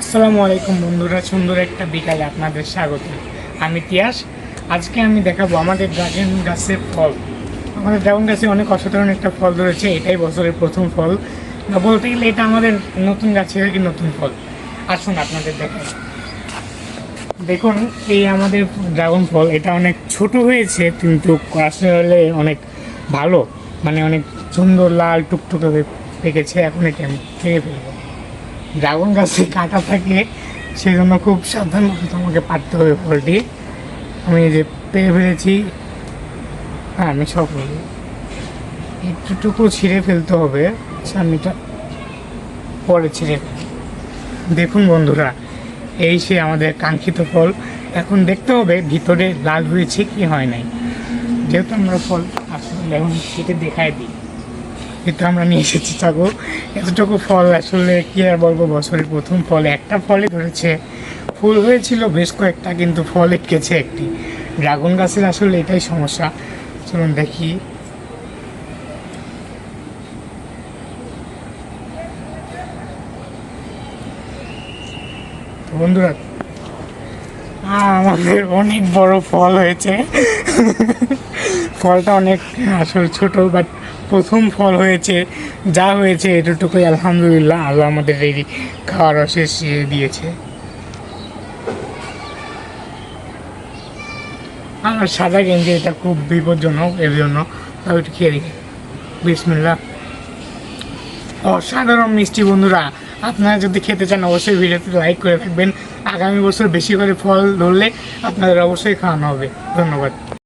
আসসালামু আলাইকুম বন্ধুরা, সুন্দর একটা বিকালে আপনাদের স্বাগত। আমি তিয়াস। আজকে আমি দেখাবো আমাদের ড্রাগন গাছের ফল। আমাদের ড্রাগন গাছে অনেক অসাধারণ একটা ফল ধরেছে এটাই বছরের প্রথম ফল। বা বলতে গেলে এটা আমাদের নতুন গাছের কি নতুন ফল। আসুন আপনাদের দেখাই। দেখুন, এই আমাদের ড্রাগন ফল, এটা অনেক ছোট হয়েছে, কিন্তু আসলে অনেক ভালো। মানে অনেক সুন্দর, লাল, টুকটুকে পেকেছে, এখন এটা আমি খেয়ে ফেলব। ড্রাগন গাছে কাটা থাকে সেই জন্য খুব সাবধানভাবে তোমাকে পারতে হবে ফলটি আমি যে পেয়ে ফেলেছি হ্যাঁ আমি সব একটুটুকু ছিঁড়ে ফেলতে হবে, সামনেটা পরে ছিঁড়ে। দেখুন বন্ধুরা, এই সে আমাদের কাঙ্ক্ষিত ফল। এখন দেখতে হবে ভিতরে লাল হয়েছে কি হয় নাই। যেহেতু আমরা ফল আসলে এখন কেটে দেখাই দিই। এটা আমরা নিয়ে এসেছি চাকু এতটুকু ফল আসলে কি আর বলব, বছরের প্রথম ফল। একটা ফলে ধরেছে, ফুল হয়েছিল বেশ কয়েকটা, কিন্তু ফল এটকেছে একটি। ড্রাগন গাছের আসলে এটাই সমস্যা। চলুন দেখি। বন্ধুরা আমাদের অনেক বড় ফল হয়েছে। ফলটা অনেক, আসলে ছোট বাট প্রথম ফল হয়েছে, যা হয়েছে এতটুকুই আলহামদুলিল্লাহ। আল্লাহ আমাদের এই খাওয়ার অশেষ ইয়ে দিয়েছে। আমার সাদা গেঞ্জি, এটা খুব বিপজ্জনক, এর জন্য তাও একটু খেয়ে দেখি বিসমিল্লা অসাধারণ মিষ্টি বন্ধুরা, আপনারা যদি খেতে চান অবশ্যই ভিডিওতে লাইক করে থাকবেন আগামী বছর বেশি করে ফল ধরলে আপনাদের অবশ্যই খাওয়ানো হবে। ধন্যবাদ।